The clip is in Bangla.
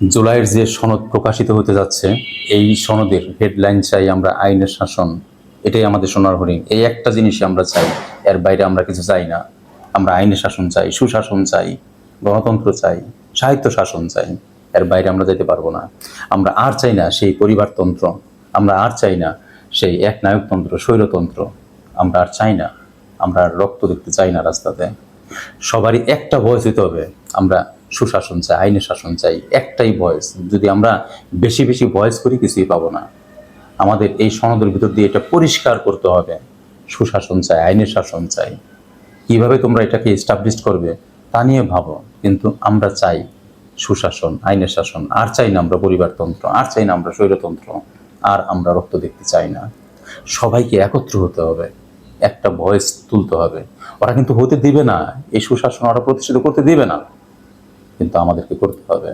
জুলাইয়ের যে সনদ প্রকাশিত হতে যাচ্ছে, এই সনদের হেডলাইন চাই আমরা আইনের শাসন। এটাই আমাদের সোনার হরিণ। এই একটা জিনিসই আমরা চাই, এর বাইরে আমরা কিছু চাই না। আমরা আইনের শাসন চাই, সুশাসন চাই, গণতন্ত্র চাই, সাহিত্য শাসন চাই, এর বাইরে আমরা যেতে পারব না। আমরা আর চাই না সেই পরিবারতন্ত্র, আমরা আর চাই না সেই এক নায়কতন্ত্র স্বৈরতন্ত্র। আমরা আর চাই না, আমরা আর রক্ত দেখতে চাই না রাস্তাতে। সবারই একটা ভয়েস হইতে হবে, আমরা সুশাসন চাই, আইনের শাসন চাই, একটাই ভয়েস যদি আমরা বেশি বেশি ভয়েস করি, কিছুই পাবো না। আমাদের এই সনদের ভিতর দিয়ে এটা পরিষ্কার করতে হবে। সুশাসন চাই, আইনের শাসন চাই। কীভাবে তোমরা এটাকে এস্টাবলিশ করবে, তা নিয়ে ভাবো। কিন্তু আমরা চাই সুশাসন, আইনের শাসন। আর চাই না আমরা পরিবারতন্ত্র, আর চাই না আমরা স্বৈরতন্ত্র। আর আমরা রক্ত দেখতে চাই না। সবাইকে একত্র হতে হবে। একটা ভয়েস তুলতে হবে। ওরা কিন্তু হতে দিবে না। এই সুশাসন ওরা প্রতিষ্ঠিত করতে দিবে না। কিন্তু আমাদেরকে করতে হবে।